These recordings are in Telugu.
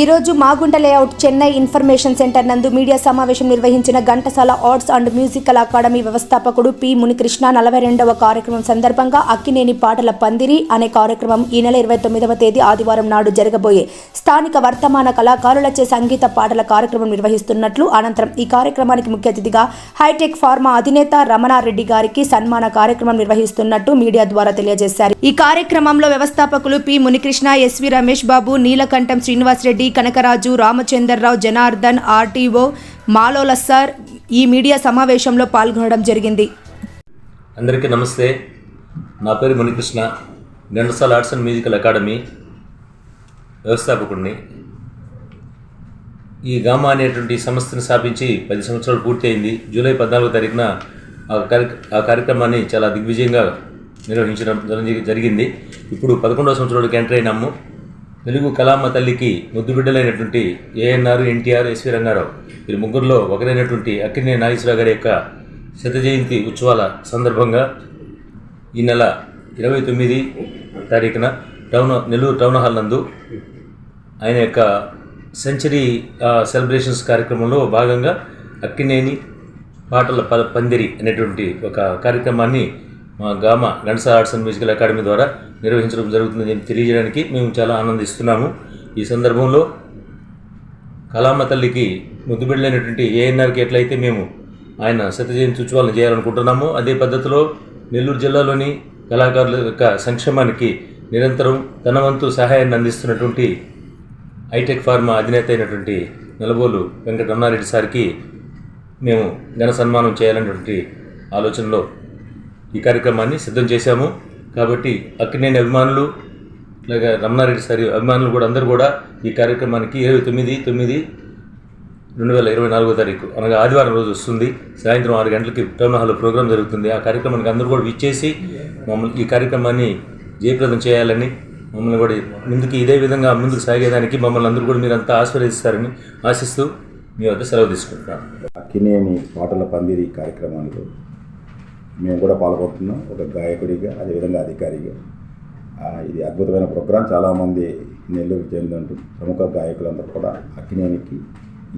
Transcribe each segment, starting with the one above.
ఈ రోజు Magunta layout Chennai information centre నందు మీడియా సమావేశం నిర్వహించిన Ghantasala arts and musical academy వ్యవస్థాపకుడు పి మునికృష్ణ నలభై రెండవ కార్యక్రమం సందర్భంగా అక్కినేని పాటల పందిరి అనే కార్యక్రమం ఈ నెల ఇరవై తొమ్మిదవ తేదీ ఆదివారం నాడు జరగబోయే. స్థానిక వర్తమాన కళాకారులచే సంగీత పాటల కార్యక్రమం నిర్వహిస్తున్నట్లు అనంతరం ఈ కార్యక్రమానికి ముఖ్య అతిథిగా హైటెక్ ఫార్మా అధినేత రమణారెడ్డి గారికి సన్మాన కార్యక్రమం నిర్వహిస్తున్నట్టు మీడియా ద్వారా తెలియజేశారు. ఈ కార్యక్రమంలో వ్యవస్థాపకులు P Munikrishna SV Ramesh Babu Neelakantam Srinivas Reddy Kanakaraju Ramachandar Rao Janardhan RTO Malola sir ఈ మీడియా సమావేశంలో పాల్గొనడం జరిగింది. అందరికీ నమస్తే. నా పేరు Munikrishna. Ghantasala arts and musical academy వ్యవస్థాపకుడిని. ఈ గామా అనేటువంటి సంస్థను స్థాపించి పది సంవత్సరాలు పూర్తయింది. జూలై పద్నాలుగో తారీఖున ఆ ఆ కార్యక్రమాన్ని చాలా దిగ్విజయంగా నిర్వహించడం జరిగింది. ఇప్పుడు పదకొండవ సంవత్సరంలోకి ఎంటర్ అయినాము. తెలుగు కళామ తల్లికి ముద్దు బిడ్డలైనటువంటి ఏఎన్ఆర్ ఎన్టీఆర్ ఎస్వి రంగారావు వీరి ముగ్గురులో ఒకరైనటువంటి అక్కినే నాగేశ్వరరావు గారి యొక్క శత జయంతి ఉత్సవాల సందర్భంగా ఈ నెల ఇరవై తొమ్మిది తారీఖున టౌన్ నెల్లూరు టౌన్ హాల్ నందు ఆయన యొక్క సెంచరీ సెలబ్రేషన్స్ కార్యక్రమంలో భాగంగా అక్కినేని పాటల ప పందిరి అనేటువంటి ఒక కార్యక్రమాన్ని గామ గణసా ఆర్ట్స్ అండ్ మ్యూజికల్ అకాడమీ ద్వారా నిర్వహించడం జరుగుతుందని తెలియజేయడానికి మేము చాలా ఆనందిస్తున్నాము. ఈ సందర్భంలో కళామ తల్లికి ముద్దుబిడ్డలైనటువంటి ఏఎన్ఆర్కి ఎట్లయితే మేము ఆయన సత్యజయంతి ఉత్సవాలను చేయాలనుకుంటున్నామో అదే పద్ధతిలో నెల్లూరు జిల్లాలోని కళాకారుల యొక్క సంక్షేమానికి నిరంతరం తన వంతు సహాయాన్ని అందిస్తున్నటువంటి హైటెక్ ఫార్మా అధినేత అయినటువంటి నలబోలు వెంకట రమణారెడ్డి సార్కి మేము ఘన సన్మానం చేయాలనేటువంటి ఆలోచనలో ఈ కార్యక్రమాన్ని సిద్ధం చేశాము. కాబట్టి అక్కినేని అభిమానులు ఇట్లాగా రమణారెడ్డి సారి అభిమానులు కూడా అందరూ కూడా ఈ కార్యక్రమానికి ఇరవై తొమ్మిది తొమ్మిది రెండు వేల ఇరవై నాలుగో తారీఖు అనగా ఆదివారం రోజు వస్తుంది. సాయంత్రం ఆరు గంటలకి టౌన్ హాల్లో ప్రోగ్రాం జరుగుతుంది. ఆ కార్యక్రమానికి అందరూ కూడా విచ్చేసి మమ్మల్ని ఈ కార్యక్రమాన్ని జయప్రదం చేయాలని మమ్మల్ని కూడా ముందుకు ఇదే విధంగా ముందుకు సాగేదానికి మమ్మల్ని అందరూ కూడా మీరంతా ఆశీర్వదిస్తారని ఆశిస్తూ మీ వద్ద సెలవు తీసుకుంటున్నాను. అక్కినేని పాటల పందిరి కార్యక్రమానికి మేము కూడా పాల్గొంటున్నాం. ఒక గాయకుడిగా అదేవిధంగా అధికారిగా. ఇది అద్భుతమైన ప్రోగ్రాం. చాలామంది నెల్లూరు చెందిన ప్రముఖ గాయకులందరూ కూడా అక్కినేనికి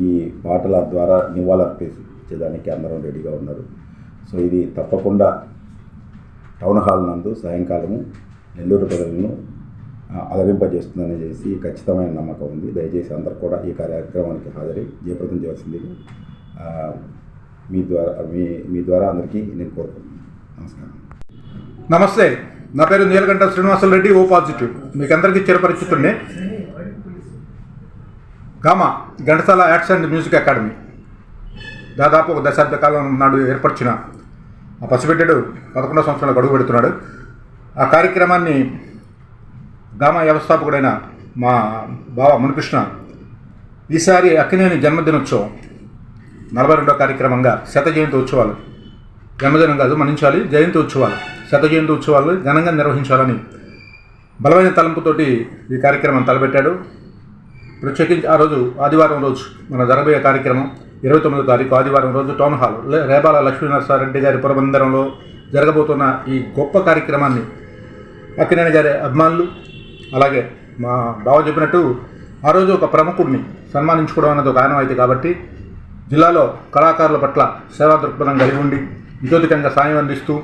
ఈ పాటల ద్వారా నివాళులర్పించేదానికి అందరం రెడీగా ఉన్నారు. సో ఇది తప్పకుండా టౌన్ హాల్ నందు సాయంకాలము నెల్లూరు ప్రజలను ఆ, అలరింపజేస్తుందని చేసి ఖచ్చితమైన నమ్మకం ఉంది. దయచేసి అందరూ కూడా ఈ కార్యక్రమానికి హాజరై జయప్రదం చేయవలసింది మీ ద్వారా మీ మీ ద్వారా అందరికీ నేను కోరుకుంటున్నాను. నమస్కారం. నమస్తే. నా పేరు నీలకంఠ శ్రీనివాసులు రెడ్డి ఓ పాజిటివ్. మీకు అందరికీ చిరపరిచితుండే GAMA Ghantasala arts and music academy. దాదాపు ఒక దశాబ్ద కాలం నాడు ఏర్పరిచిన ఆ పసిబిడ్డడు పదకొండవ సంవత్సరాలు గడువు పెడుతున్నాడు. ఆ కార్యక్రమాన్ని గామా వ్యవస్థాపకుడైన మా బావ మునికృష్ణ ఈసారి అక్కినేని జన్మదినోత్సవం నలభై రెండో కార్యక్రమంగా శత జయంతి ఉత్సవాలు జన్మదినం కాదు మన్నించాలి. జయంతి ఉత్సవాలు శత జయంతి ఉత్సవాలు ఘనంగా నిర్వహించాలని బలమైన తలంపుతోటి ఈ కార్యక్రమం తలపెట్టాడు. ప్రత్యేకించి ఆ రోజు ఆదివారం రోజు మన జరగబోయే కార్యక్రమం ఇరవై తొమ్మిదో తారీఖు ఆదివారం రోజు టౌన్ హాల్ రేబాల లక్ష్మీనరసారెడ్డి గారి పురబందరంలో జరగబోతున్న ఈ గొప్ప కార్యక్రమాన్ని అక్కినేని గారి అభిమానులు అలాగే మా బావ చెప్పినట్టు ఆ రోజు ఒక ప్రముఖుడిని సన్మానించుకోవడం అనేది ఒక ఆనవాయితీ కాబట్టి జిల్లాలో కళాకారుల పట్ల సేవా దృక్పథం కలిగి ఉండి ఇతోధికంగా సాయం అందిస్తూ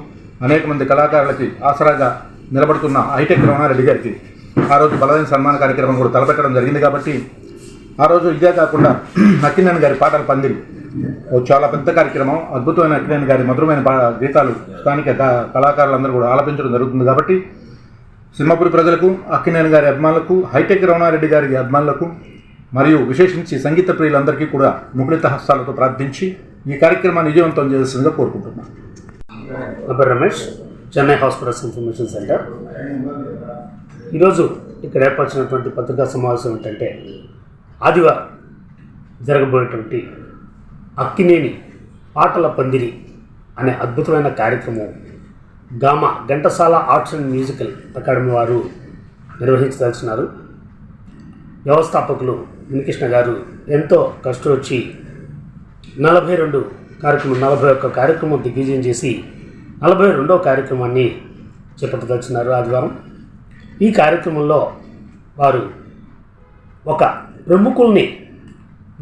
అనేక మంది కళాకారులకి ఆసరాగా నిలబడుతున్న హైటెక్ రమణారెడ్డి గారికి ఆ రోజు బలమైన సన్మాన కార్యక్రమం కూడా తలపెట్టడం జరిగింది కాబట్టి ఆ రోజు ఇదే కాకుండా అక్కినేని గారి పాటల పందిరి. చాలా పెద్ద కార్యక్రమం అద్భుతమైన అక్కినేని గారి మధురమైన పా గీతాలు స్థానిక కళాకారులందరూ కూడా ఆలపించడం జరుగుతుంది కాబట్టి సింహపురి ప్రజలకు అక్కినేని గారి అభిమానులకు హైటెక్ రమణారెడ్డి గారి అభిమానులకు మరియు విశేషించి సంగీత ప్రియులందరికీ కూడా ముకుళిత హస్తాలతో ప్రార్థించి ఈ కార్యక్రమాన్ని విజయవంతం చేయాల్సిందిగా కోరుకుంటున్నాను. Ramesh Chennai hospitals information centre. ఈరోజు ఇక్కడ ఏర్పరిచినటువంటి పత్రికా సమావేశం ఏంటంటే ఆదివారం జరగబోయేటువంటి అక్కినేని పాటల పందిరి అనే అద్భుతమైన కార్యక్రమం GAMA Ghantasala arts and musical academy వారు నిర్వహించదలిచినారు. వ్యవస్థాపకులు మునికృష్ణ గారు ఎంతో కష్టం వచ్చి నలభై రెండు కార్యక్రమం నలభై ఒక్క కార్యక్రమం దిగ్విజయం చేసి నలభై రెండో కార్యక్రమాన్ని చేపట్టదలుచున్నారు ఆదివారం. ఈ కార్యక్రమంలో వారు ఒక ప్రముఖుల్ని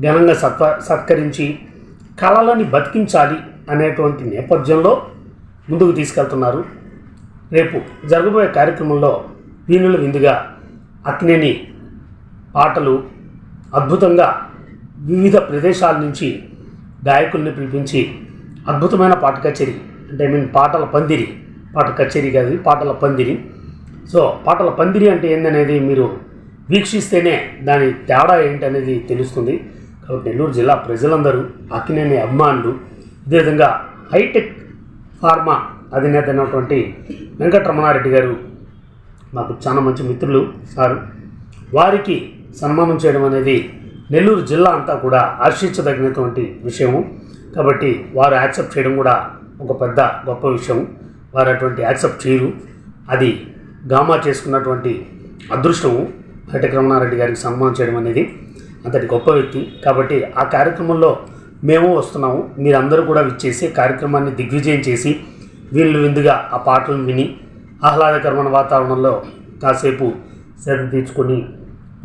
ఘనంగా సత్వ సత్కరించి కళలని బతికించాలి అనేటువంటి నేపథ్యంలో ముందుకు తీసుకెళ్తున్నారు. రేపు జరగబోయే కార్యక్రమంలో వీణుల విందుగా అక్నేని పాటలు అద్భుతంగా వివిధ ప్రదేశాల నుంచి గాయకుల్ని పిలిపించి అద్భుతమైన పాట కచేరీ అంటే ఐ మీన్ పాటల పందిరి పాట కచేరీ కాదు పాటల పందిరి. సో పాటల పందిరి అంటే ఏందనేది మీరు వీక్షిస్తేనే దాని తేడా ఏంటనేది తెలుస్తుంది. కాబట్టి నెల్లూరు జిల్లా ప్రజలందరూ అక్కినేని అభిమానులు అదేవిధంగా హైటెక్ ఫార్మా అధినేత అయినటువంటి వెంకటరమణారెడ్డి గారు నాకు చాలా మంచి మిత్రులు సారు. వారికి సన్మానం చేయడం అనేది నెల్లూరు జిల్లా అంతా కూడా హర్షించదగినటువంటి విషయము. కాబట్టి వారు యాక్సెప్ట్ చేయడం కూడా ఒక పెద్ద గొప్ప విషయం వారు అటువంటి యాక్సెప్ట్ చేయరు. అది గామా చేసుకున్నటువంటి అదృష్టము. హైటెక్ రమణారెడ్డి గారికి సన్మానం చేయడం అనేది అంతటి గొప్ప వ్యక్తి. కాబట్టి ఆ కార్యక్రమంలో మేము వస్తున్నాము. మీరందరూ కూడా విచ్చేసి కార్యక్రమాన్ని దిగ్విజయం చేసి వీళ్ళు విందుగా ఆ పాటలను విని ఆహ్లాదకరమైన వాతావరణంలో కాసేపు శ్రద్ధ తీర్చుకొని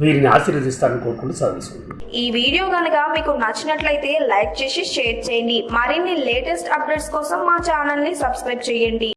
వీరిని ఆశీర్వదిస్తారని కోరుకుంటూ సాధిస్తున్నాను ఈ వీడియో కనుక మీకు నచ్చినట్లయితే లైక్ చేసి షేర్ చేయండి. మరిన్ని లేటెస్ట్ అప్డేట్స్ కోసం మా ఛానల్ని సబ్స్క్రైబ్ చేయండి.